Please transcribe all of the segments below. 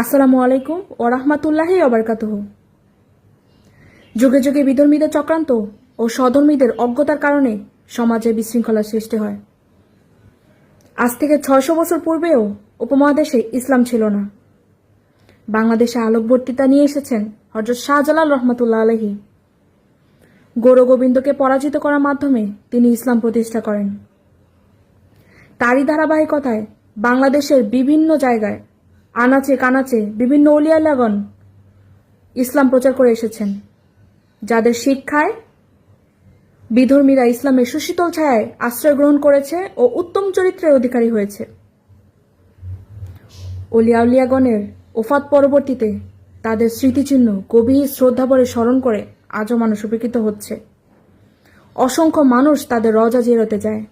আসসালামু আলাইকুম ও রহমাতুল্লাহি অবরকাতহ যুগে যুগে বিধর্মীদের চক্রান্ত ও স্বধর্মীদের অজ্ঞতার কারণে সমাজে বিশৃঙ্খলার সৃষ্টি হয়। আজ থেকে ছয়শো বছর পূর্বেও উপমহাদেশে ইসলাম ছিল না। বাংলাদেশে আলোকবর্তিতা নিয়ে এসেছেন হজরত শাহজালাল রহমতুল্লাহ আলহী গৌর গোবিন্দকে পরাজিত করার মাধ্যমে তিনি ইসলাম প্রতিষ্ঠা করেন। তারই ধারাবাহিকতায় বাংলাদেশের বিভিন্ন জায়গায় আনাচে, কানাচে, বিভিন্ন অলিয়ালাগণ ইসলাম প্রচার করে এসেছেন। যাদের শিক্ষায় বিধর্মীরা ইসলামের সুশীতল ছায়ায় আশ্রয় গ্রহণ করেছে ও উত্তম চরিত্রের অধিকারী হয়েছে। অলিয়া উলিয়াগণের ওফাত পরবর্তীতে তাদের স্মৃতিচিহ্ন গভীর শ্রদ্ধাভরে স্মরণ করে আজও মানুষ উপকৃত হচ্ছে। অসংখ্য মানুষ তাদের রজা জিরতে যায়।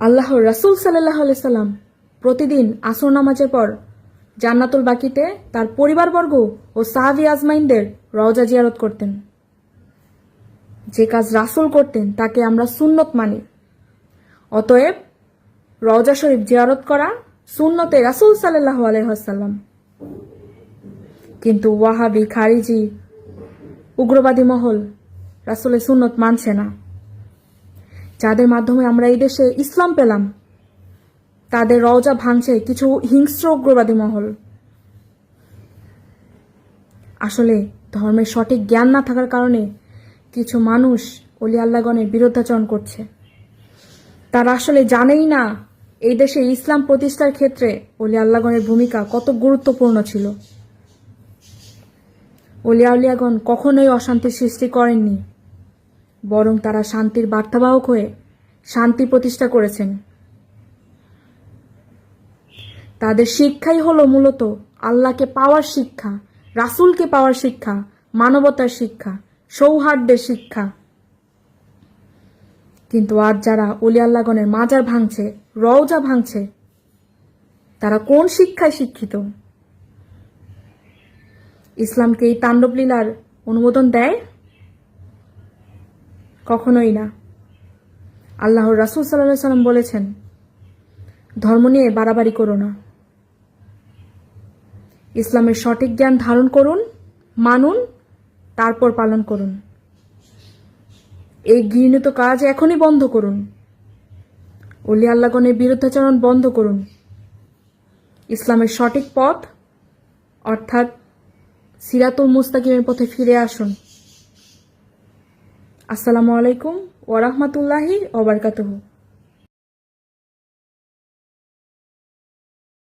আল্লাহর রাসুল সাল্লাহ সাল্লাম প্রতিদিন আসর নামাজের পর জান্নাতুল বাকিতে তার পরিবারবর্গ ও সাহাবি আজমাইনদের রওজা জিয়ারত করতেন। যে কাজ রাসুল করতেন তাকে আমরা সুন্নত মানি। অতএব রওজা শরীফ জিয়ারত করা সুন্নতে রাসুল সাল্লাহ আলহাসাল্লাম কিন্তু ওয়াহাবি, খারিজি, উগ্রবাদী মহল রাসুলের সুন্নত মানছে না। যাদের মাধ্যমে আমরা এই দেশে ইসলাম পেলাম তাদের রওজা ভাঙছে কিছু হিংস্র উগ্রবাদী মহল। আসলে ধর্মের সঠিক জ্ঞান না থাকার কারণে কিছু মানুষ অলি আল্লাগণের বিরোধাচরণ করছে। তারা আসলে জানেই না এই দেশে ইসলাম প্রতিষ্ঠার ক্ষেত্রে অলি আল্লাগণের ভূমিকা কত গুরুত্বপূর্ণ ছিল। অলিয়া উলিয়াগণ কখনোই অশান্তির সৃষ্টি করেননি, বরং তারা শান্তির বার্তাবাহক হয়ে শান্তি প্রতিষ্ঠা করেছেন। তাদের শিক্ষাই হলো মূলত আল্লাহকে পাওয়ার শিক্ষা, রাসূলকে পাওয়ার শিক্ষা, মানবতার শিক্ষা, সৌহার্দ্যের শিক্ষা। কিন্তু আজ যারা অলি আল্লাগণের মাজার ভাঙছে, রওজা ভাঙছে, তারা কোন শিক্ষায় শিক্ষিত? ইসলামকে এই তাণ্ডব লীলার অনুমোদন দেয়? কখনোই না। আল্লাহর রাসুল সাল্লাহ সাল্লাম বলেছেন, ধর্ম নিয়ে বাড়াবাড়ি করো না। ইসলামের সঠিক জ্ঞান ধারণ করুন, মানুন, তারপর পালন করুন। এই ঘৃণিত কাজ এখনই বন্ধ করুন। অলি আল্লাগণের বিরুদ্ধাচরণ বন্ধ করুন। ইসলামের সঠিক পথ, অর্থাৎ সিরাতুল মুস্তাকিমের পথে ফিরে আসুন। আসসালামু আলাইকুম ওরহমতুল্লাহি ওবরকাতহু